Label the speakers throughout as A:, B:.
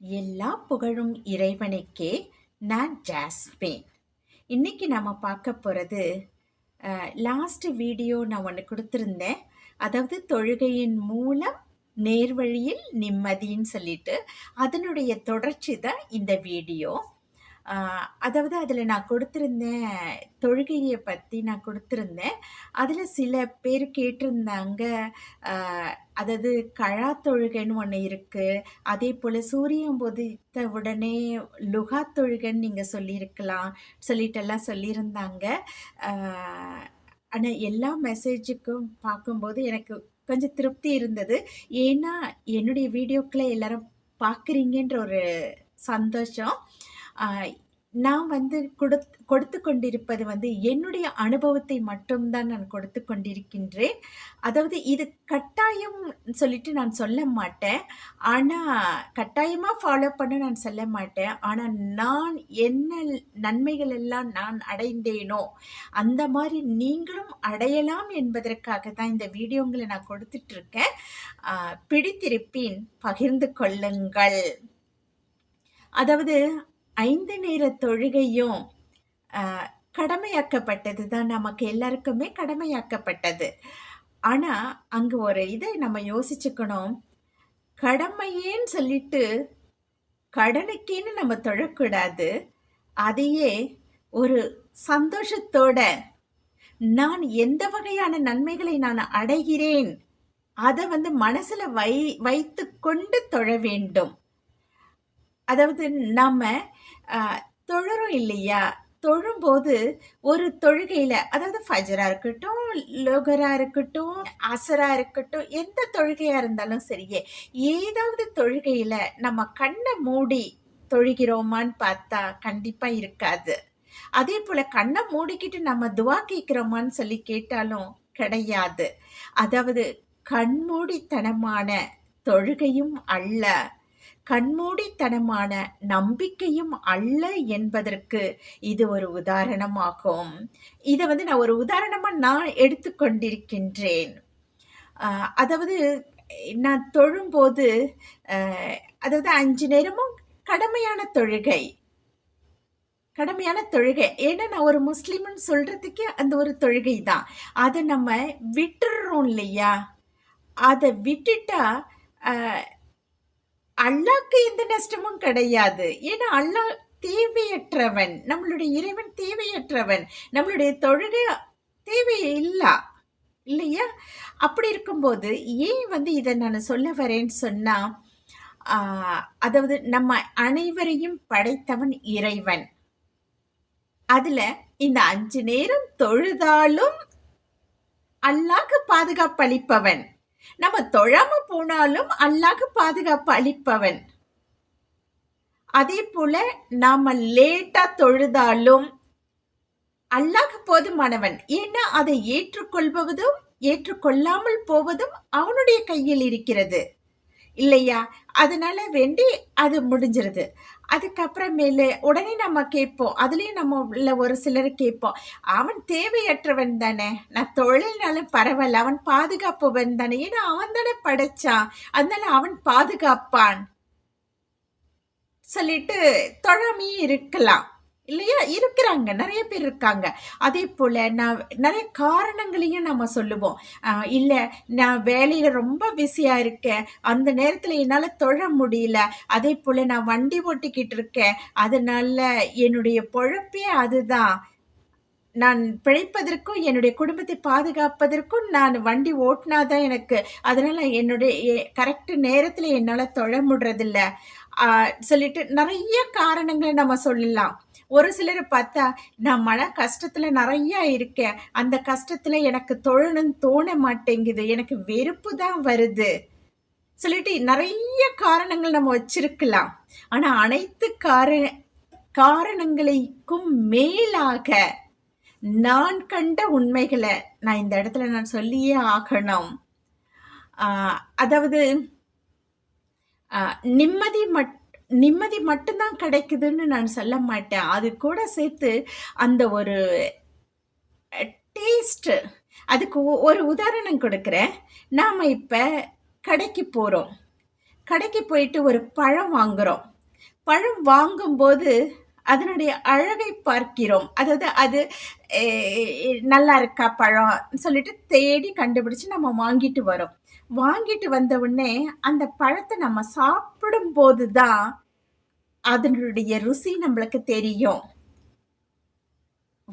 A: எல்லா புகழும் இறைவனுக்கே நான் ஜாஸ்மின். இன்னைக்கு நம்ம பார்க்க போகிறது லாஸ்ட் வீடியோ நான் ஒன்று கொடுத்துருந்தேன். அதாவது தொழுகையின் மூலம் நேர்வழியில் நிம்மதின்னு சொல்லிட்டு அதனுடைய தொடர்ச்சி தான் இந்த வீடியோ அதாவது அதில் நான் கொடுத்துருந்தேன் தொழுகையை பற்றி நான் கொடுத்துருந்தேன். அதில் சில பேர் கேட்டிருந்தாங்க அதாவது கழா தொழுகைன்னு ஒன்று இருக்குது அதே போல் சூரியன் உதித்த உடனே லுகா தொழுகைன்னு நீங்கள் சொல்லியிருக்கலாம் சொல்லிட்டெல்லாம் சொல்லியிருந்தாங்க. ஆனால் எல்லா மெசேஜுக்கும் பார்க்கும்போது எனக்கு கொஞ்சம் திருப்தி இருந்தது. ஏன்னா என்னுடைய வீடியோக்களை எல்லாரும் பார்க்குறீங்கன்ற ஒரு சந்தோஷம். நான் வந்து கொடுத் கொடுத்து கொண்டிருப்பது வந்து என்னுடைய அனுபவத்தை மட்டும்தான் நான் கொடுத்து கொண்டிருக்கின்றேன். அதாவது இது கட்டாயம் சொல்லிட்டு நான் சொல்ல மாட்டேன். ஆனால் கட்டாயமாக ஃபாலோ பண்ண நான் சொல்ல மாட்டேன். ஆனால் நான் என்ன நன்மைகள் எல்லாம் நான் அடைந்தேனோ அந்த மாதிரி நீங்களும் அடையலாம் என்பதற்காக தான் இந்த வீடியோங்களை நான் கொடுத்துட்ருக்கேன். பிடித்திருப்பின் பகிர்ந்து கொள்ளுங்கள். அதாவது ஐந்து நேர தொழுகையும் ஆஹ், கடமையாக்கப்பட்டது தான் நமக்கு எல்லாருக்குமே கடமையாக்கப்பட்டது. ஆனா அங்க ஒரு இதை நம்ம யோசிச்சுக்கணும். கடமையேன்னு சொல்லிட்டு கடனுக்கேன்னு நம்ம தொழக்கூடாது. அதையே ஒரு சந்தோஷத்தோட நான் எந்த வகையான நன்மைகளை நான் அடைகிறேன் அதை வந்து மனசுல வை வைத்து கொண்டு தொழ வேண்டும். அதாவது நாம தொழுறோம் இல்லையா? தொழும்போது ஒரு தொழுகையில் அதாவது ஃபஜராக இருக்கட்டும் லோகராக இருக்கட்டும் அசராக இருக்கட்டும் எந்த தொழுகையாக இருந்தாலும் சரியே ஏதாவது தொழுகையில் நம்ம கண்ணை மூடி தொழுகிறோமான்னு பார்த்தா கண்டிப்பாக இருக்காது. அதே போல் கண்ணை மூடிக்கிட்டு நம்ம துவா கேட்குறோமான்னு சொல்லி கேட்டாலும் கிடையாது. அதாவது கண்மூடித்தனமான தொழுகையும் அல்ல. கண்மூடித்தனமான நம்பிக்கையும் அல்ல என்பதற்கு இது ஒரு உதாரணமாகும். இதை வந்து நான் ஒரு உதாரணமாக நான் எடுத்துக்கொண்டிருக்கின்றேன். அதாவது நான் தொழும்போது அதாவது அஞ்சு நேரமும் கடமையான தொழுகை. கடமையான தொழுகை. ஏன்னா நான் ஒரு முஸ்லீம்னு சொல்கிறதுக்கே அந்த ஒரு தொழுகை தான். அதை நம்ம விட்டுடுறோம் இல்லையா? அதை விட்டுட்டா அல்லாக்கு எந்த நஷ்டமும் கிடையாது. ஏன்னா அல்லாஹ் தேவையற்றவன். நம்மளுடைய இறைவன் தேவையற்றவன். நம்மளுடைய தொழுகை இல்லை? இல்லையா? அப்படி இருக்கும்போது ஏன் வந்து இதை நான் சொல்ல வரேன்னு சொன்னா அதாவது நம்ம அனைவரையும் படைத்தவன் இறைவன். அதுல இந்த அஞ்சு நேரம் தொழுதாலும் அல்லாக்கு பாதுகாப்பளிப்பவன். நம்ம தொழாம போனாலும் அல்லாஹ் பாதுகாப்பு அளிப்பவன். அதே போல நாம லேட்டா தொழுதாலும் அல்லாஹ் போதுமானவன். ஏன்னா அதை ஏற்றுக்கொள்பவதும் ஏற்றுக்கொள்ளாமல் போவதும் அவனுடைய கையில் இருக்கிறது. இல்லையா? அதனால வேண்டி அது முடிஞ்சிருது. அதுக்கப்புறமேலு உடனே நம்ம கேட்போம். அதுலேயும் நம்ம உள்ள ஒரு சிலர் கேட்போம். அவன் தேவையற்றவன் தானே. நான் தொழில்னாலும் பரவாயில்ல. அவன் பாதுகாப்பவன் தானே. ஏன்னா அவன் தானே படைச்சான். அதனால அவன் பாதுகாப்பான். சொல்லிட்டு தொழாமையே இருக்கலாம். இல்லையா? இருக்கிறாங்க. நிறைய பேர் இருக்காங்க. அதே போல் நான் நிறைய காரணங்களையும் நம்ம சொல்லுவோம். இல்லை நான் வேலையில் ரொம்ப பிஸியாக இருக்கேன். அந்த நேரத்தில் என்னால் தொழ முடியல. அதே போல் நான் வண்டி ஓட்டிக்கிட்டு இருக்கேன். அதனால என்னுடைய பொழப்பே அதுதான். நான் பிழைப்பதற்கும் என்னுடைய குடும்பத்தை பாதுகாப்பதற்கும் நான் வண்டி ஓட்டினாதான் எனக்கு. அதனால என்னுடைய கரெக்ட் நேரத்தில் என்னால் தொழ முடிறதில்ல சொல்லிட்டு நிறைய காரணங்களை நம்ம சொல்லலாம். ஒரு சிலரை பார்த்தா நான் மன கஷ்டத்துல நிறைய இருக்கேன். அந்த கஷ்டத்துல எனக்கு தொழணும்னு தோண மாட்டேங்குது. எனக்கு வெறுப்பு தான் வருது. சொல்லிட்டு நிறைய காரணங்கள் நம்ம வச்சிருக்கலாம். ஆனா அனைத்து காரண காரணங்களுக்கும் மேலாக நான் கண்ட உண்மைகளை நான் இந்த இடத்துல நான் சொல்லியே ஆகணும். அதாவது நிம்மதி மட் நிம்மதி மட்டும்தான் கிடைக்குதுன்னு நான் சொல்ல மாட்டேன். அது கூட சேர்த்து அந்த ஒரு டேஸ்ட் அதுக்கு ஒ- ஒரு உதாரணம் கொடுக்குறேன். நாம் இப்போ கடைக்கு போகிறோம் கடைக்கு போயிட்டு ஒரு பழம் வாங்குறோம். பழம் வாங்கும்போது அதனுடைய அழகை பார்க்கிறோம். அதாவது அது நல்லா இருக்கா பழம்? சொல்லிட்டு தேடி கண்டுபிடிச்சு நம்ம வாங்கிட்டு வரோம். வாங்கிட்டு வந்த உடனே அந்த பழத்தை நம்ம சாப்பிடும் போதுதான் அதனுடைய ருசி நம்மளுக்கு தெரியும்.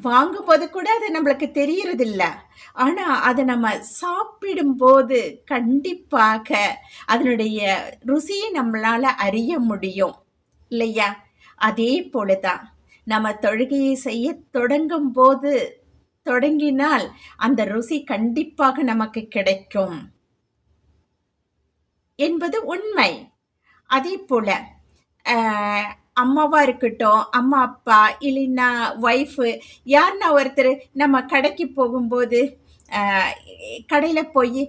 A: வாங்கும்போது கூட அது நம்மளுக்கு தெரியறதில்ல. ஆனால் ஆனா அதை நம்ம சாப்பிடும்போது கண்டிப்பாக அதனுடைய ருசியை நம்மளால அறிய முடியும். இல்லையா? அதே போலதான். நம்ம தொழுகையை செய்ய தொடங்கும் போது தொடங்கினால் அந்த ருசி கண்டிப்பாக நமக்கு கிடைக்கும். என்பது உண்மை. அதே போல அம்மாவா இருக்கட்டும் அம்மா அப்பா இல்லைன்னா ஒய்ஃபு யாருன்னா ஒருத்தர் நம்ம கடைக்கு போகும்போது கடையில் போய்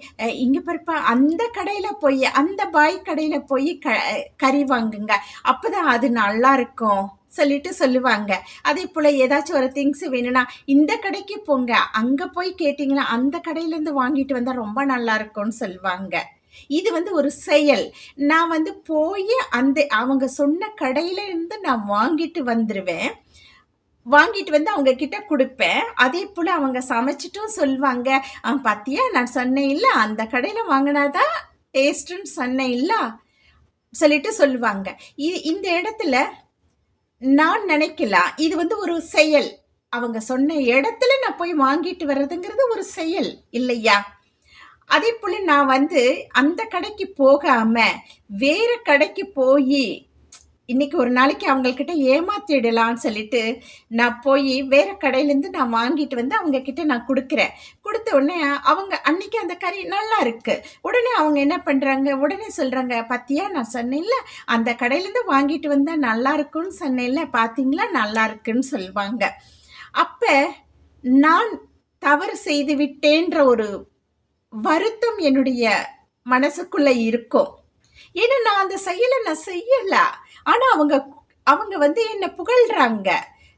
A: இங்கே பிறப்பா அந்த கடையில் போய் அந்த பாய் கடையில் போய் க கறி வாங்குங்க. அப்பதான் அது நல்லா இருக்கும் சொல்லிட்டு சொல்லுவாங்க. அதே போல் ஏதாச்சும் ஒரு திங்ஸ் வேணும்னா இந்த கடைக்கு போங்க. அங்கே போய் கேட்டிங்கன்னா அந்த கடையிலேருந்து வாங்கிட்டு வந்தால் ரொம்ப நல்லா இருக்கும்னு சொல்லுவாங்க. இது வந்து ஒரு செயல். நான் வந்து போய் அந்த அவங்க சொன்ன கடையில இருந்து நான் வாங்கிட்டு வந்துடுவேன் வாங்கிட்டு வந்து அவங்க கிட்ட கொடுப்பேன். அதே போல அவங்க சமைச்சிட்டும் சொல்லுவாங்க பார்த்தியா பாத்தியா நான் சொன்னேன் இல்ல. அந்த கடையில வாங்கினாதான் டேஸ்ட்னு சொன்னேன் இல்ல? சொல்லிட்டு சொல்லுவாங்க இது இந்த இடத்துல நான் நினைக்கலாம் இது வந்து ஒரு செயல். அவங்க சொன்ன இடத்துல நான் போய் வாங்கிட்டு வர்றதுங்கிறது ஒரு செயல். இல்லையா? அதே போல நான் வந்து அந்த கடைக்கு போகாம வேற கடைக்கு போய் இன்னைக்கு ஒரு நாளைக்கு அவங்கக்கிட்ட ஏமாத்திடலாம்னு சொல்லிட்டு நான் போய் வேற கடையிலேருந்து நான் வாங்கிட்டு வந்து அவங்க கிட்ட நான் கொடுக்குறேன். கொடுத்த உடனே அவங்க அன்னைக்கு அந்த கறி நல்லா இருக்கு. உடனே அவங்க என்ன பண்றாங்க? உடனே சொல்றாங்க பத்தியா நான் சொன்னேன்ல அந்த கடையிலேருந்து வாங்கிட்டு வந்தா நல்லா இருக்கும்னு சொன்னேன்ல பாத்தீங்களா? நல்லா இருக்குன்னு சொல்லுவாங்க. அப்ப நான் தவறு செய்து விட்டேன்ற ஒரு வருத்தம் என்னுடைய மனசுக்குள்ள இருக்கும். ஏன்னா நான் அந்த செயலை நான் செய்யல. ஆனா அவங்க அவங்க வந்து என்ன புகழ்றாங்க.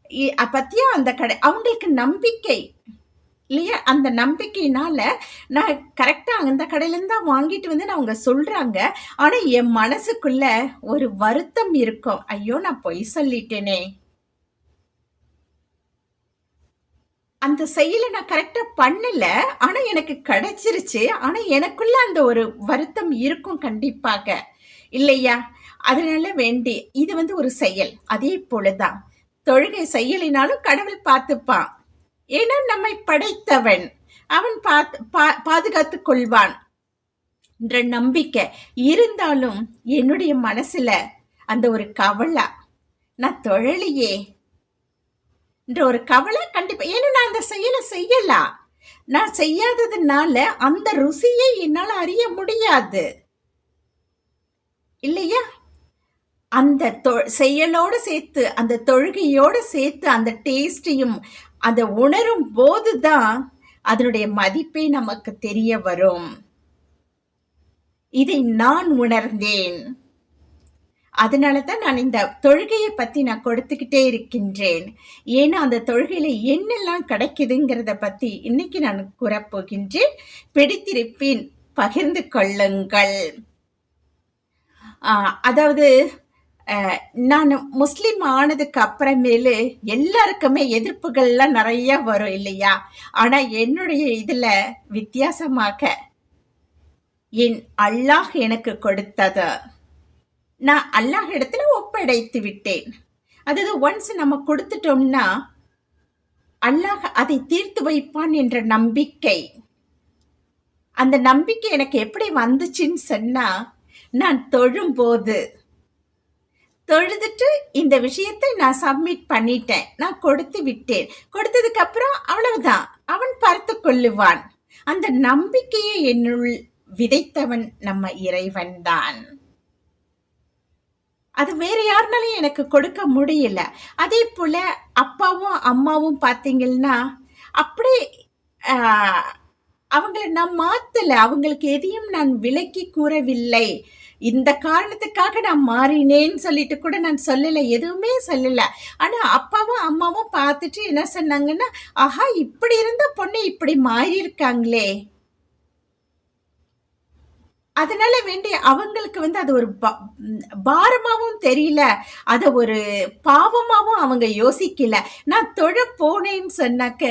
A: இ- பத்தியா அந்த கடை அவங்களுக்கு நம்பிக்கை. இல்லையா? அந்த நம்பிக்கையினால நான் கரெக்டாக அந்த கடையிலேருந்து தான் வாங்கிட்டு வந்து நான் அவங்க சொல்கிறாங்க ஆனால் என் மனசுக்குள்ள ஒரு வருத்தம் இருக்கும். ஐயோ நான் பொய் சொல்லிட்டேனே. அந்த செயலை நான் கரெக்டா பண்ணல. ஆனா எனக்கு கிடைச்சிருச்சு. ஆனா எனக்குள்ள அந்த ஒரு வருத்தம் இருக்கும் கண்டிப்பாக. இல்லையா? அதனால வேண்டி இது வந்து ஒரு செயல். அதே போலதான். தொழுகை செயலினாலும் கடவுள் பார்த்துப்பான். ஏன்னா நம்மை படைத்தவன். அவன் பார்த்து பா- பாதுகாத்துக் கொள்வான் என்ற நம்பிக்கை இருந்தாலும் என்னுடைய மனசுல அந்த ஒரு கவலை. நான் தொழலையே. என்ற ஒரு கவலை கண்டிப்பா. ஏன்னா நான் அந்த செயலை செய்யலாம் நான் செய்யாததுனால அந்த ருசியை என்னால் அறிய முடியாது. இல்லையா? அந்த தொ- சேர்த்து அந்த தொழுகையோடு சேர்த்து அந்த டேஸ்டையும் அதை உணரும் போது தான் அதனுடைய மதிப்பே நமக்கு தெரிய வரும். இதை நான் உணர்ந்தேன். அதனால தான் நான் இந்த தொழுகையை பற்றி நான் கொடுத்துக்கிட்டே இருக்கின்றேன். ஏன்னா அந்த தொழுகையில் என்னெல்லாம் கிடைக்குதுங்கிறத பற்றி இன்னைக்கு நான் கூறப்போகின்றேன். பிடித்திருப்பேன் பகிர்ந்து கொள்ளுங்கள். அதாவது நான் முஸ்லீம் ஆனதுக்கு அப்புறமேலு எல்லாருக்குமே எதிர்ப்புகள்லாம் நிறைய வரும் இல்லையா? ஆனால் என்னுடைய இதில் வித்தியாசமாக என் அல்லாஹ் எனக்கு கொடுத்தது. நான் அல்லாஹ் இடத்துல ஒப்படைத்து விட்டேன். அதாவது ஒன்ஸ் நம்ம கொடுத்துட்டோம்னா அல்லாஹ் அதை தீர்த்து வைப்பான் என்ற நம்பிக்கை. அந்த நம்பிக்கை எனக்கு எப்படி வந்துச்சுன்னு சொன்னா நான் தொழும்போது. தொழுதுட்டு இந்த விஷயத்தை நான் சப்மிட் பண்ணிட்டேன். நான் கொடுத்து விட்டேன். கொடுத்ததுக்கு அப்புறம் அவ்வளவுதான். அவன் பார்த்து கொள்ளுவான். அந்த நம்பிக்கையை என்னுள் விதைத்தவன் நம்ம இறைவன் தான் அது வேற யாருனாலையும் எனக்கு கொடுக்க முடியல. அதே போல அப்பாவும் அம்மாவும் பார்த்தீங்கன்னா அப்படி அவங்கள நான் மாத்தல. அவங்களுக்கு எதையும் நான் விலக்கி கூறவில்லை. இந்த காரணத்துக்காக நான் மாறினேன்னு சொல்லிட்டு கூட நான் சொல்லல. எதுவுமே சொல்லல. ஆனா அப்பாவும் அம்மாவும் பார்த்துட்டு என்ன சொன்னாங்கன்னா ஆஹா இப்படி இருந்த பொண்ணு இப்படி மாறி இருக்காங்களே அதனால வேண்டி அவங்களுக்கு வந்து அது ஒரு பாரமாவும் தெரியல. அத ஒரு பாவமாவும் அவங்க யோசிக்கல. நான் தொழ போனேன்னு சொன்னாக்க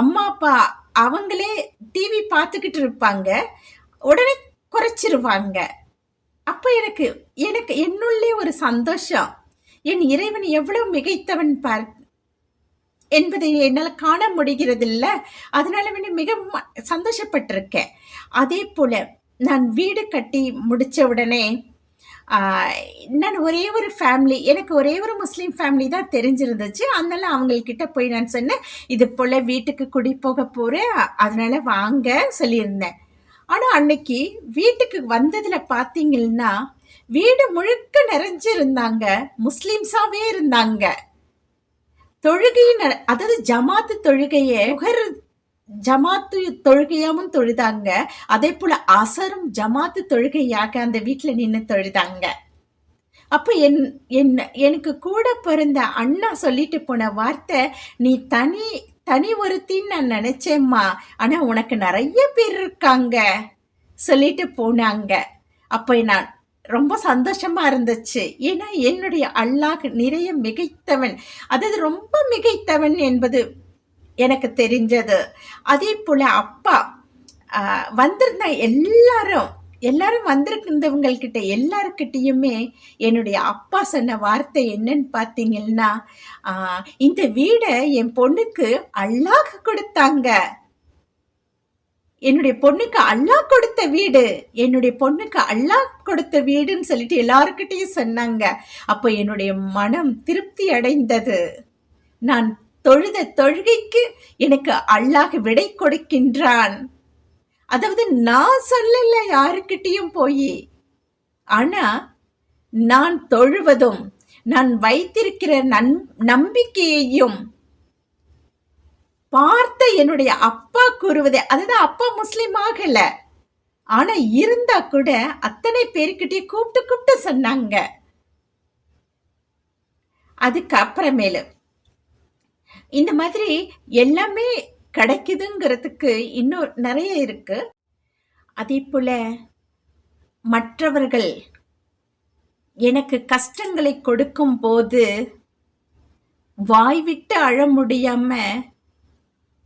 A: அம்மா அப்பா அவங்களே டிவி பார்த்துக்கிட்டு இருப்பாங்க. உடனே குறைச்சிருவாங்க. அப்ப எனக்கு எனக்கு என்னுள்ளே ஒரு சந்தோஷம். என் இறைவன் எவ்வளவு மிகைத்தவன் பார் என்பதை என்னால் காண முடிகிறதில்ல. அதனால வேண்டி மிக சந்தோஷப்பட்டிருக்கேன். அதே போல நான் வீடு கட்டி முடித்த உடனே நான் ஒரே ஒரு ஃபேமிலி எனக்கு ஒரே ஒரு முஸ்லீம் ஃபேமிலி தான் தெரிஞ்சிருந்துச்சு. அதனால அவங்கக்கிட்ட போய் நான் சொன்னேன் இது போல் வீட்டுக்கு குடி போக போகிறேன் அதனால் அதனால வாங்க சொல்லியிருந்தேன். ஆனால் அன்னைக்கு வீட்டுக்கு வந்ததில் பார்த்தீங்கன்னா வீடு முழுக்க நிறைஞ்சிருந்தாங்க. முஸ்லீம்ஸாகவே இருந்தாங்க. தொழுகையின் அதாவது ஜமாத்து தொழுகையை முகர் ஜமாத்து தொழுகையாவும் தொழுதாங்க. அதே போல அசரும் ஜமாத்து தொழுகையாக அந்த வீட்டில் நின்று தொழுதாங்க. அப்ப என் என் எனக்கு கூட பிறந்த அண்ணா சொல்லிட்டு போன வார்த்தை நீ தனி தனி ஒருத்தின்னு நான் நினைச்சேம்மா. ஆனா உனக்கு நிறைய பேர் இருக்காங்க. சொல்லிட்டு போனாங்க. அப்ப நான் ரொம்ப சந்தோஷமா இருந்துச்சு. ஏன்னா என்னுடைய அல்லாஹ் நிறைய மிகைத்தவன். அதாவது ரொம்ப மிகைத்தவன் என்பது எனக்கு தெரிஞ்சது. அதே போல அப்பா வந்திருந்த எல்லாரும் எல்லாரும் வந்திருக்கின்றவங்கள்கிட்ட எல்லாருக்கிட்டையுமே என்னுடைய அப்பா சொன்ன வார்த்தை என்னன்னு பார்த்தீங்கன்னா இந்த வீடை என் பொண்ணுக்கு அல்லாஹ் கொடுத்தாங்க. என்னுடைய பொண்ணுக்கு அல்லாஹ் கொடுத்த வீடு என்னுடைய பொண்ணுக்கு அல்லாஹ் கொடுத்த வீடுன்னு சொல்லிட்டு எல்லாருக்கிட்டையும் சொன்னாங்க. அப்போ என்னுடைய மனம் திருப்தி அடைந்தது. நான் தொழுத தொழுகைக்கு எனக்கு அல்லாஹ் விடை கொடுக்கின்றான். அதாவது நான் சொல்லல யாருக்கிட்டையும் போய். ஆனா நான் தொழுவதும் நான் வைத்திருக்கிற நன் நம்பிக்கையையும் பார்த்த என்னுடைய அப்பா கூறுவதே அதாவது அப்பா முஸ்லீம் ஆகல. ஆனா இருந்தா கூட அத்தனை பேருக்கிட்டே கூப்பிட்டு கூப்பிட்டு சொன்னாங்க. அதுக்கு அப்புறமேலு இந்த மாதிரி எல்லாமே கிடைக்குதுங்கிறதுக்கு இன்னும் நிறைய இருக்கு. அதே போல மற்றவர்கள் எனக்கு கஷ்டங்களை கொடுக்கும் போது வாய் விட்டு அழ முடியாம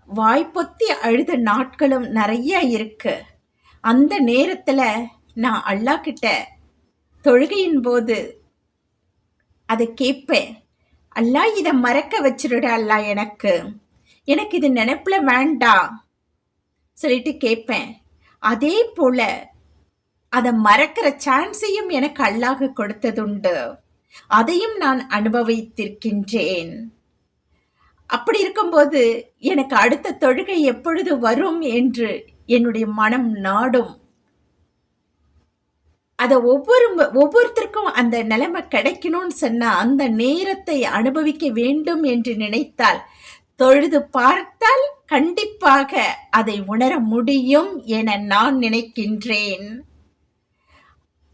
A: வாய் பொத்தி அழுத நாட்களும் நிறைய இருக்கு. அந்த நேரத்துல நான் அல்லாஹ் கிட்ட தொழுகையின் போது அதை கேட்பேன். அல்லா இதை மறக்க வச்சிருட அல்லா எனக்கு. எனக்கு இது நினைப்புல வேண்டா. சொல்லிட்டு கேட்பேன் அதே போல அதை மறக்கிற சான்ஸையும் எனக்கு அல்லாஹ் கொடுத்ததுண்டு. அதையும் நான் அனுபவித்திருக்கின்றேன். அப்படி இருக்கும்போது எனக்கு அடுத்த தொழுகை எப்பொழுது வரும் என்று என்னுடைய மனம் நாடும். அதை ஒவ்வொரு ஒவ்வொருத்தருக்கும் அந்த நிலைமை கிடைக்கணும்னு சொன்னால் அந்த நேரத்தை அனுபவிக்க வேண்டும் என்று நினைத்தால் தொழுது பார்த்தால் கண்டிப்பாக அதை உணர முடியும் என நான் நினைக்கின்றேன்.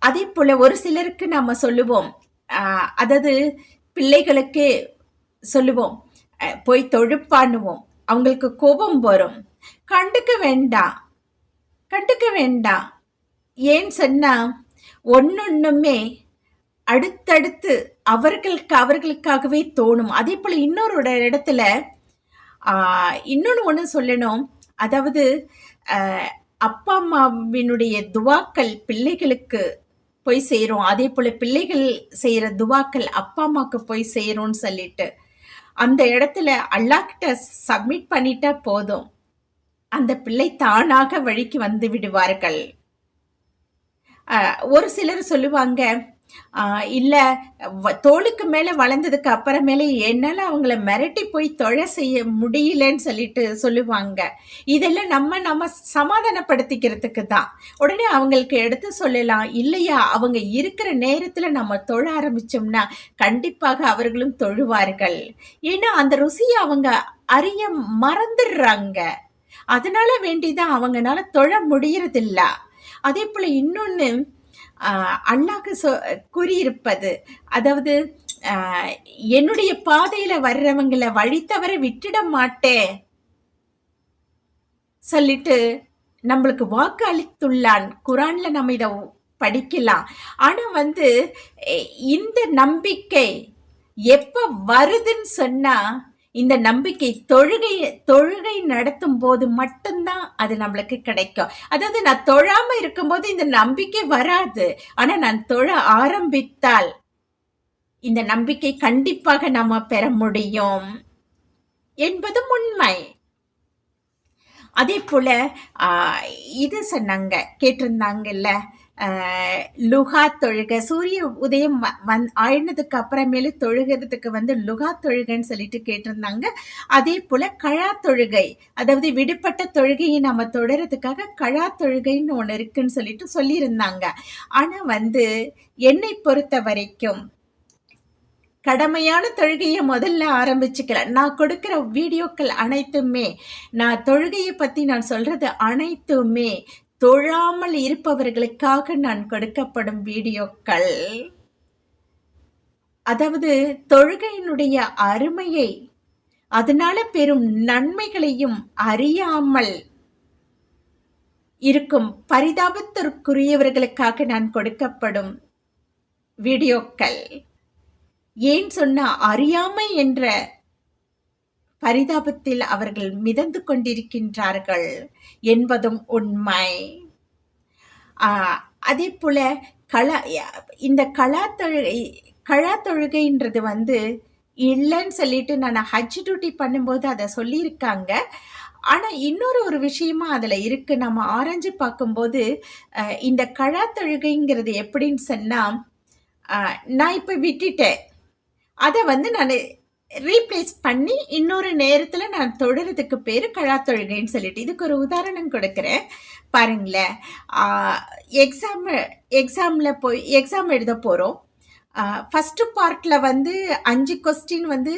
A: அதே போல ஒரு சிலருக்கு நாம சொல்லுவோம் அதாவது பிள்ளைகளுக்கு சொல்லுவோம் போய் தொழுப்பான்னுவோம் அவங்களுக்கு கோபம் வரும். கண்டுக்க வேண்டாம் கண்டுக்க வேண்டாம். ஏன் சொன்னா ஒன்னொன்னுமே அடுத்தடுத்து அவர்களுக்கு அவர்களுக்காகவே தோணும். அதே போல இன்னொரு இடத்துல இன்னொன்று இன்னொன்னு ஒன்று சொல்லணும். அதாவது அப்பா அம்மாவினுடைய துவாக்கள் பிள்ளைகளுக்கு போய் சேரும். அதே போல பிள்ளைகள் செய்கிற துவாக்கள் அப்பா அம்மாவுக்கு போய் சேரும்னு சொல்லிட்டு அந்த இடத்துல அல்லாக்கிட்ட சப்மிட் பண்ணிட்டா போதும். அந்த பிள்ளை தானாக வழிக்கு வந்து விடுவார்கள். ஒரு சிலர் சொல்லுவாங்க இல்லை இல்ல வ- தோளுக்கு மேல வளர்ந்ததுக்கு அப்புறமேலே என்னால அவங்கள மிரட்டி போய் தொழ செய்ய முடியலன்னு சொல்லிட்டு சொல்லுவாங்க. இதெல்லாம் நம்ம நம்ம சமாதானப்படுத்திக்கிறதுக்கு தான். உடனே அவங்களுக்கு எடுத்து சொல்லலாம் இல்லையா அவங்க இருக்கிற நேரத்துல நம்ம தொழ ஆரம்பிச்சோம்னா கண்டிப்பாக அவர்களும் தொழுவார்கள். ஏன்னா அந்த ருசியை அவங்க அறிய மறந்துடுறாங்க. அதனால வேண்டிதான் அவங்கனால தொழ முடியறதில்ல. அதே போல இன்னொன்று அல்லாஹ் சொ கூறியிருப்பது அதாவது என்னுடைய பாதையில வர்றவங்களை வழி தவற விட்டுட மாட்டேன். சொல்லிட்டு நம்மளுக்கு வாக்கு அளித்துள்ளான். குரான்ல நம்ம இத படிக்கலாம். ஆனா வந்து இந்த நம்பிக்கை எப்ப வருதுன்னு சொன்னா இந்த நம்பிக்கை தொழுகை தொழுகை நடத்தும் போது மட்டும்தான் அது நம்மளுக்கு கிடைக்கும். அதாவது நான் தொழாம இருக்கும்போது இந்த நம்பிக்கை வராது. ஆனா நான் தொழ ஆரம்பித்தால் இந்த நம்பிக்கை கண்டிப்பாக நாம பெற முடியும் என்பதும் உண்மை. அதே போல இது சொன்னாங்க கேட்டிருந்தாங்கல்ல லுகா தொழுக. சூரிய உதயம் வந் ஆழ்ந்ததுக்கு அப்புறமேலு தொழுகிறதுக்கு வந்து லுகா தொழுகைன்னு சொல்லிட்டு கேட்டிருந்தாங்க. அதே போல கழா தொழுகை. அதாவது விடுபட்ட தொழுகையை நம்ம தொடரதுக்காக கழா தொழுகைன்னு ஒன்று இருக்குன்னு சொல்லிட்டு சொல்லியிருந்தாங்க. ஆனா வந்து என்னை பொறுத்த வரைக்கும் கடமையான தொழுகையை முதல்ல ஆரம்பிச்சுக்கலாம் நான் கொடுக்குற வீடியோக்கள் அனைத்துமே நான் தொழுகையை பற்றி நான் சொல்கிறது அனைத்துமே தொழாமல் இருப்பவர்களுக்காக நான் கொடுக்கப்படும் வீடியோக்கள். அதாவது தொழுகையினுடைய அருமையை அதனால பெரும் நன்மைகளையும் அறியாமல் இருக்கும் பரிதாபத்திற்குரியவர்களுக்காக நான் கொடுக்கப்படும் வீடியோக்கள். ஏன் சொன்ன அறியாமை என்ற பரிதாபத்தில் அவர்கள் மிதந்து கொண்டிருக்கின்றார்கள் என்பதும் உண்மை. அதே போல கலா இந்த கலா தொழுகை கலா தொழுகைன்றது வந்து இல்லைன்னு சொல்லிட்டு நான் ஹஜ் டியூட்டி பண்ணும்போது அதை சொல்லியிருக்காங்க. ஆனால் இன்னொரு ஒரு விஷயமா அதில் இருக்கு. நம்ம ஆராய்ஞ்சு பார்க்கும்போது இந்த களா தொழுகைங்கிறது எப்படின்னு சொன்னால் நான் இப்போ விட்டுட்டேன். அதை வந்து நான் ரீப்ளேஸ் பண்ணி இன்னொரு நேரத்தில் நான் தொடுறதுக்கு பேர் கழா தொழுகைன்னு சொல்லிட்டு இதுக்கு ஒரு உதாரணம் கொடுக்குறேன். பாருங்களேன். எக்ஸாம் எக்ஸாமில் போய் எக்ஸாம் எழுத போகிறோம் ஃபஸ்ட்டு பார்ட்டில் வந்து அஞ்சு கொஸ்டின் வந்து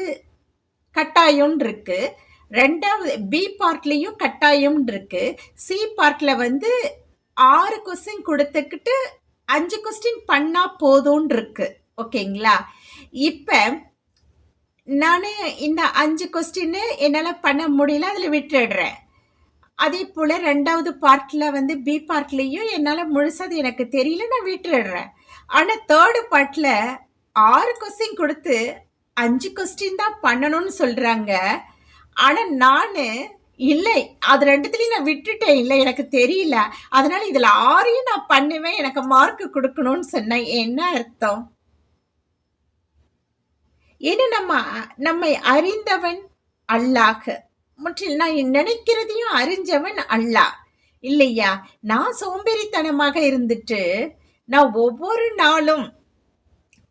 A: கட்டாயம் இருக்குது ரெண்டாவது பி பார்ட்லேயும் கட்டாயம் இருக்குது சி பார்ட்டில் வந்து ஆறு கொஸ்டின் கொடுத்துக்கிட்டு அஞ்சு கொஸ்டின் பண்ணால் போதும்னு இருக்குது ஓகேங்களா? இப்போ நான் இந்த அஞ்சு கொஸ்டின்னு என்னால் பண்ண முடியல அதில் விட்டுடுறேன். அதே போல் ரெண்டாவது பார்ட்டில் வந்து பி பார்ட்லேயும் என்னால் முழுசாக அது எனக்கு தெரியல நான் விட்டுடுறேன். ஆனால் தேர்டு பார்ட்டில் ஆறு கொஸ்டின் கொடுத்து அஞ்சு கொஸ்டின் தான் பண்ணணும்னு சொல்கிறாங்க ஆனால் நான் இல்லை அது ரெண்டுத்துலையும் நான் விட்டுட்டேன் இல்லை எனக்கு தெரியல. அதனால இதில் ஆறையும் நான் பண்ணுவேன் எனக்கு மார்க் கொடுக்கணும்னு சொன்னேன். என்ன அர்த்தம்? ஏன்னா நம்ம நம்மை அறிந்தவன் அல்லாஹ். முற்றில் நான் நினைக்கிறதையும் அறிஞ்சவன் அல்லாஹ். இல்லையா? நான் சோம்பேறித்தனமாக இருந்துட்டு நான் ஒவ்வொரு நாளும்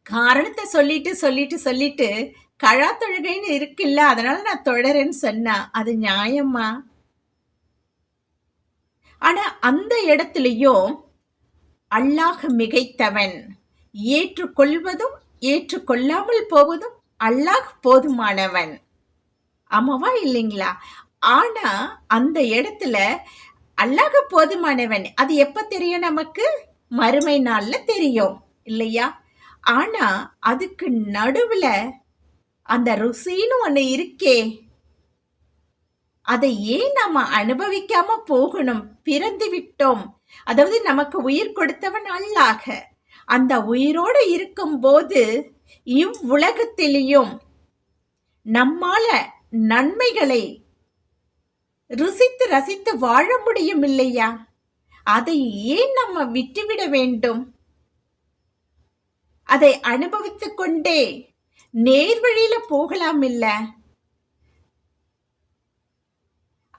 A: காரணத்தை சொல்லிட்டு சொல்லிட்டு சொல்லிட்டு கழா தொழுகைன்னு இருக்குல்ல அதனால நான் தொடரேன்னு சொன்னா அது நியாயமா? ஆனா அந்த இடத்துலயும் அல்லாஹ் மிகைத்தவன். ஏற்றுக்கொள்வதும் ஏற்றுக்கொள்ளாமல் போவதும் அல்லாஹ் போதுமானவன். ஆமாவா இல்லைங்களா? ஆனா அந்த இடத்துல அல்லாஹ் போதுமானவன். அது எப்ப தெரியும் நமக்கு? மறுமை நாள்ல தெரியும். இல்லையா? ஆனா அதுக்கு நடுவுல அந்த ருசின்னு ஒண்ணு இருக்கே. அதை ஏன் நாம அனுபவிக்காம போகணும்? பிறந்து விட்டோம். அதாவது நமக்கு உயிர் கொடுத்தவன் அல்லாக அந்த உயிரோடு இருக்கும்போது இவ்வுலகத்திலேயும் நம்மால நன்மைகளை ருசித்து ரசித்து வாழ முடியும் இல்லையா அதை ஏன் நம்ம விட்டுவிட வேண்டும்? அதை அனுபவித்துக் கொண்டே நேர்வழியில போகலாம் இல்ல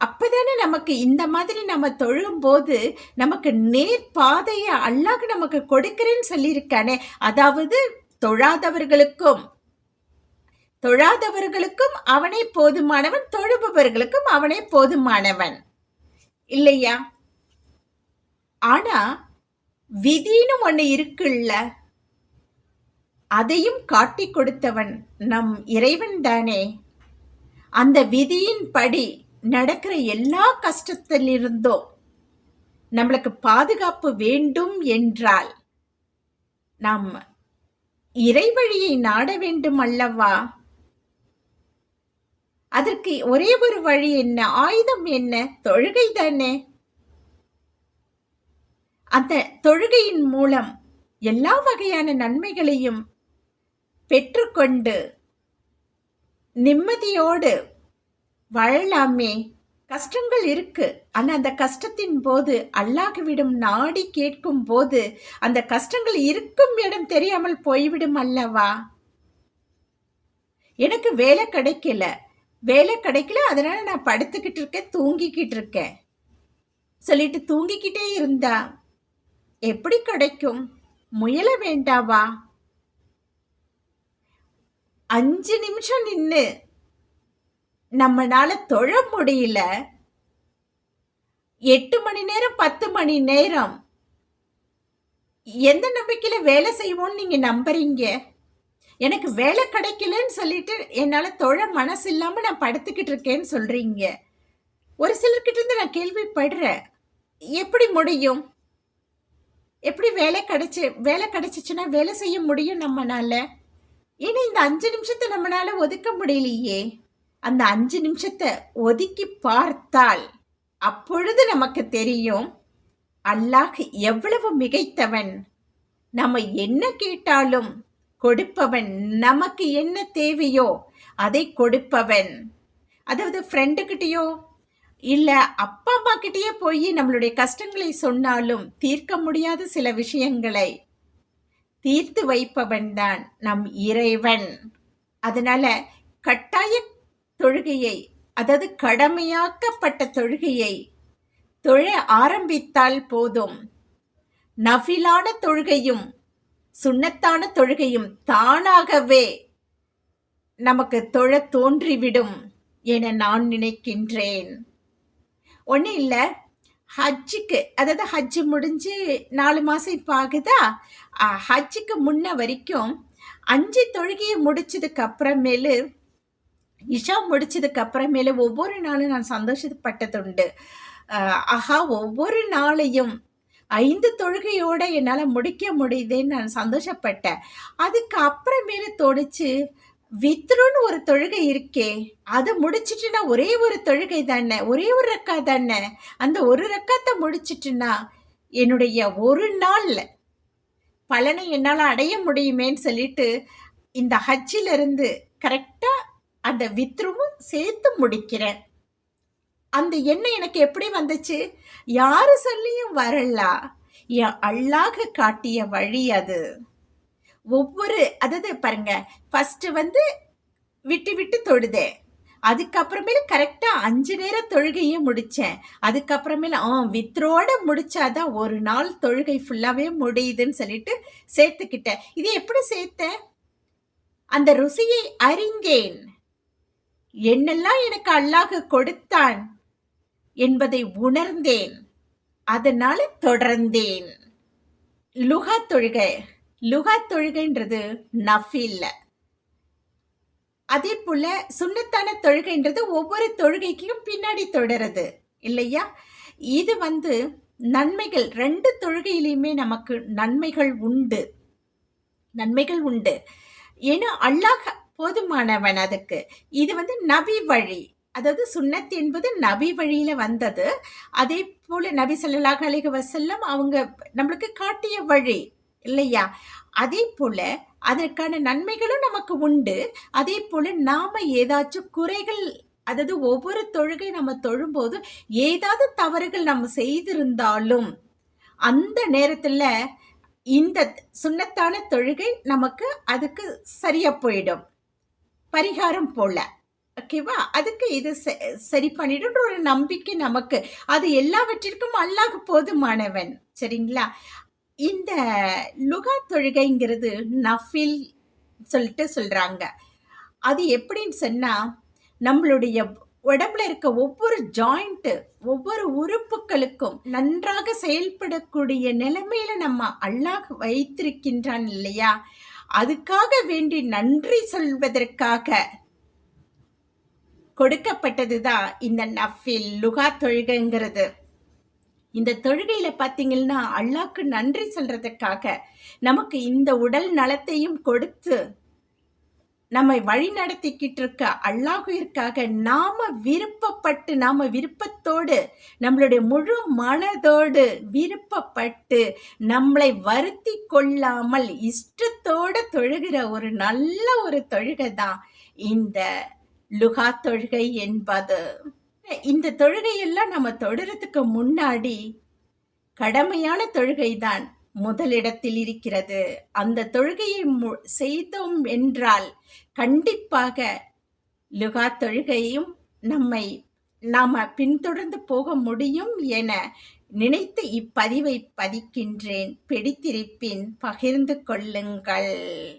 A: அப்பதானே நமக்கு இந்த மாதிரி நம்ம தொழும் போது நமக்கு நேர் பாதையை அல்லாஹ் நமக்கு கொடுக்கிறேன்னு சொல்லியிருக்கானே. அதாவது தொழாதவர்களுக்கும் தொழாதவர்களுக்கும் அவனே போதுமானவன் தொழுபவர்களுக்கும் அவனே போதுமானவன். இல்லையா? ஆனா விதின்னு ஒண்ணு இருக்குல்ல அதையும் காட்டி கொடுத்தவன் நம் இறைவன் தானே. அந்த விதியின் படி நடக்கிற எல்லா கஷ்டத்திலிருந்தும் நம்மளுக்கு பாதுகாப்பு வேண்டும் என்றால் நாம் இறைவழியை நாட வேண்டும் அல்லவா? அதற்கு ஒரே ஒரு வழி என்ன? ஆயுதம் என்ன? தொழுகை தானே? அந்த தொழுகையின் மூலம் எல்லா வகையான நன்மைகளையும் பெற்றுக்கொண்டு நிம்மதியோடு வாழலாமே. கஷ்டங்கள் இருக்கு. ஆனா அந்த கஷ்டத்தின் போது அல்லாஹ்விடம் நாடி கேட்கும் போது அந்த கஷ்டங்கள் இருக்கும் இடம் தெரியாமல் போய்விடும் அல்லவா? எனக்கு வேலை கிடைக்கல. வேலை கிடைக்கல அதனால நான் படுத்துக்கிட்டு இருக்கேன் தூங்கிக்கிட்டு இருக்கேன். சொல்லிட்டு தூங்கிக்கிட்டே இருந்தா எப்படி கிடைக்கும்? முயல வேண்டாவா? அஞ்சு நிமிஷம் நின்று நம்மனால தொழ முடியல. எட்டு மணி நேரம் பத்து மணி நேரம். எந்த நம்பிக்கையில வேலை செய்வோம்னு நீங்க நம்புறீங்க? எனக்கு வேலை கிடைக்கலன்னு சொல்லிட்டு என்னால தொழ மனசு இல்லாம நான் படுத்துக்கிட்டு இருக்கேன்னு சொல்றீங்க. ஒரு சிலர்கிட்ட இருந்து நான் கேள்விப்படுறேன். எப்படி முடியும்? எப்படி வேலை கிடைச்சி வேலை கிடைச்சிச்சுன்னா வேலை செய்ய முடியும் நம்மனால? ஏன்னா இந்த அஞ்சு நிமிஷத்தை நம்மளால ஒதுக்க முடியலையே. அந்த அஞ்சு நிமிஷத்தை ஒதுக்கி பார்த்தால் அப்பொழுது நமக்கு தெரியும் அல்லாஹ் எவ்வளவு மிகைத்தவன். நம்ம என்ன கேட்டாலும் கொடுப்பவன் நமக்கு என்ன தேவையோ அதை கொடுப்பவன். அதாவது ஃப்ரெண்டுக்கிட்டேயோ இல்லை அப்பா அம்மா கிட்டேயே போய் நம்மளுடைய கஷ்டங்களை சொன்னாலும் தீர்க்க முடியாத சில விஷயங்களை தீர்த்து வைப்பவன் தான் நம் இறைவன். அதனால கட்டாய தொழுகையை அதாவது கடமையாக்கப்பட்ட தொழுகையை தொழ ஆரம்பித்தால் போதும். நஃபிலான தொழுகையும் சுண்ணத்தான தொழுகையும் தானாகவே நமக்கு தொழ தோன்றிவிடும் என நான் நினைக்கின்றேன். ஒன்றும் இல்லை ஹஜ்ஜுக்கு அதாவது ஹஜ்ஜு முடிஞ்சு நாலு மாதம் இப்போ ஆகுதா? ஹஜ்ஜுக்கு முன்ன வரைக்கும் அஞ்சு தொழுகையை முடிச்சதுக்கு அப்புறமேலு இஷா முடிச்சதுக்கு அப்புறமேல ஒவ்வொரு நாளும் நான் சந்தோஷப்பட்டதுண்டு. ஆஹா ஒவ்வொரு நாளையும் ஐந்து தொழுகையோட என்னால் முடிக்க முடியுதுன்னு நான் சந்தோஷப்பட்டேன். அதுக்கு அப்புறமேல தோணுச்சு வித்ருன்னு ஒரு தொழுகை இருக்கே அதை முடிச்சிட்டுனா ஒரே ஒரு தொழுகை தானே ஒரே ஒரு ரக்கா தானே அந்த ஒரு ரக்காத்தை முடிச்சிட்டுனா என்னுடைய ஒரு நாள் பலனை என்னால் அடைய முடியுமேன்னு சொல்லிட்டு இந்த ஹஜ்ஜிலிருந்து கரெக்டாக அந்த வித்ருவும் சேர்த்து முடிக்கிறேன். அந்த எண்ணம் எனக்கு எப்படி வந்துச்சு? யாரு சொல்லியும் வரலா. என் அல்லாக காட்டிய வழி அது. ஒவ்வொரு அதாவது பாருங்க ஃபர்ஸ்ட் வந்து விட்டு விட்டு தொழுதேன். அதுக்கப்புறமேல கரெக்டாக அஞ்சு நேரம் தொழுகையும் முடித்தேன் அதுக்கப்புறமேல ஆ வித்ரோட முடிச்சாதான் ஒரு நாள் தொழுகை ஃபுல்லாகவே முடியுதுன்னு சொல்லிட்டு சேர்த்துக்கிட்டேன். இது எப்படி சேர்த்தேன்? அந்த ருசியை அறிந்தேன். என்னெல்லாம் எனக்கு அல்லாஹ் கொடுத்தான் என்பதை உணர்ந்தேன். அதனால தொடர்ந்தேன். லுகா தொழுகை. லுகா தொழுகைன்றது நஃபில்ல அதே போல சுண்ணத்தான தொழுகைன்றது ஒவ்வொரு தொழுகைக்கும் பின்னாடி தொடருது. இல்லையா? இது வந்து நன்மைகள் ரெண்டு தொழுகையிலையுமே நமக்கு நன்மைகள் உண்டு. நன்மைகள் உண்டு. ஏன்னா அல்லாஹ் போதுமானவன் அதுக்கு. இது வந்து நபி வழி. அதாவது சுண்ணத் என்பது நபி வழியில வந்தது. அதே போல நபி ஸல்லல்லாஹு அலைஹி வசல்லம் அவங்க நம்மளுக்கு காட்டிய வழி இல்லையா? அதே போல அதற்கான நன்மைகளும் நமக்கு உண்டு. அதே போல நாம ஏதாச்சும் குறைகள் அதாவது ஒவ்வொரு தொழுகை நம்ம தொழும்போது ஏதாவது தவறுகள் நம்ம செய்திருந்தாலும் அந்த நேரத்துல இந்த சுண்ணத்தான தொழுகை நமக்கு அதுக்கு சரியா போயிடும். பரிகாரம் போல. ஓகேவா அதுக்கு இது சரி பண்ணிடுன்ற ஒரு நம்பிக்கை நமக்கு. அது எல்லாவற்றிற்கும் அல்லாஹ் போதுமானவன். சரிங்களா? இந்த லுகா தொழுகைங்கிறது நஃபில் சொல்லிட்டு சொல்றாங்க. அது எப்படின்னு சொன்னா நம்மளுடைய உடம்புல இருக்க ஒவ்வொரு ஜாயிண்ட்டு ஒவ்வொரு உறுப்புகளுக்கும் நன்றாக செயல்படக்கூடிய நிலைமையில நம்ம அல்லாஹ் வைத்திருக்கின்றான் இல்லையா? அதுக்காக வேண்டி நன்றி சொல்வதற்காக கொடுக்கப்பட்டதுதான் இந்த நஃபில் லுகா தொழுகைங்கிறது. இந்த தொழுகையில பாத்தீங்கன்னா அல்லாக்கு நன்றி சொல்றதுக்காக நமக்கு இந்த உடல் நலத்தையும் கொடுத்து நம்மை வழி நடத்திக்கிட்டு இருக்க அல்லாஹுவிற்காக நாம விருப்பப்பட்டு நாம விருப்பத்தோடு நம்மளுடைய முழு மனதோடு விருப்பப்பட்டு நம்மளை வருத்தி கொள்ளாமல் இஷ்டத்தோட தொழுகிற ஒரு நல்ல ஒரு தொழுகை தான் இந்த லுகா தொழுகை என்பது. இந்த தொழுகையெல்லாம் நம்ம தொடுறதுக்கு முன்னாடி கடமையான தொழுகை தான் முதலிடத்தில் இருக்கிறது. அந்த தொழுகையை மு- செய்தோம் என்றால் கண்டிப்பாக லுகா தொழுகையும் நம்மை நாம் பின்தொடர்ந்து போக முடியும் என நினைத்து இப்பதிவை பதிக்கின்றேன். பிடித்திருப்பின் பகிர்ந்து கொள்ளுங்கள்.